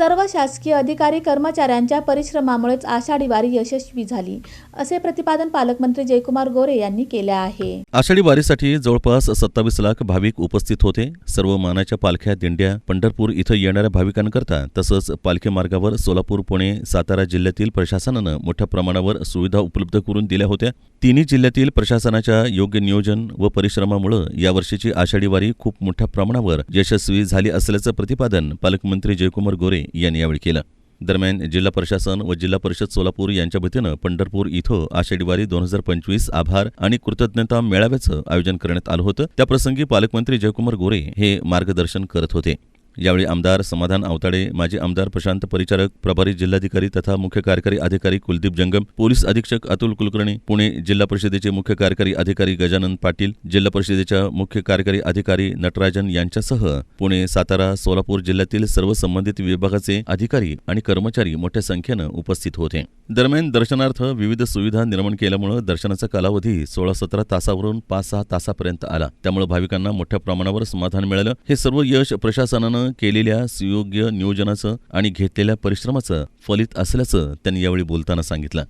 सर्व शासकीय अधिकारी कर्मचाऱ्यांच्या परिश्रमामुळेच आषाढी वारी यशस्वी झाली असे प्रतिपादन पालकमंत्री जयकुमार गोरे यांनी केले आहे. आषाढी वारीसाठी जवळपास सत्तावीस लाख भाविक उपस्थित होते. सर्व मानाच्या पालख्या दिंड्या पंढरपूर इथं येणाऱ्या भाविकांकरता तसंच पालखी मार्गावर सोलापूर पुणे सातारा जिल्ह्यातील प्रशासनानं मोठ्या प्रमाणावर सुविधा उपलब्ध करून दिल्या होत्या. तिन्ही जिल्ह्यातील प्रशासनाच्या योग्य नियोजन व परिश्रमामुळे यावर्षीची आषाढी वारी खूप मोठ्या प्रमाणावर यशस्वी झाली असल्याचं प्रतिपादन पालकमंत्री जयकुमार गोरे यांनी यावेळी केलं. दरम्यान जिल्हा प्रशासन व जिल्हा परिषद सोलापूर यांच्या वतीनं पंढरपूर इथं आषाढीवारी दोन हजार पंचवीस आभार आणि कृतज्ञता मेळाव्याचं आयोजन करण्यात आलं होतं. त्याप्रसंगी पालकमंत्री जयकुमार गोरे हे मार्गदर्शन करत होते. यावेळी आमदार समाधान आवताडे माजी आमदार प्रशांत परिचारक प्रभारी जिल्हाधिकारी तथा मुख्य कार्यकारी अधिकारी कुलदीप जंगम पोलीस अधीक्षक अतुल कुलकर्णी पुणे जिल्हा परिषदेचे मुख्य कार्यकारी अधिकारी गजानन पाटील जिल्हा परिषदेच्या मुख्य कार्यकारी अधिकारी नटराजन यांच्यासह पुणे सातारा सोलापूर जिल्ह्यातील सर्व संबंधित विभागाचे अधिकारी आणि कर्मचारी मोठ्या संख्येनं उपस्थित होते. दरम्यान दर्शनार्थ विविध सुविधा निर्माण केल्यामुळे दर्शनाचा कालावधी सोळा सतरा तासावरून पाच सहा तासापर्यंत आला. त्यामुळे भाविकांना मोठ्या प्रमाणावर समाधान मिळालं. हे सर्व यश प्रशासनानं केलेल्या सुयोग्य नियोजनाचं आणि घेतलेल्या परिश्रमाचं फलित असल्याचं त्यांनी यावेळी बोलताना सांगितलं.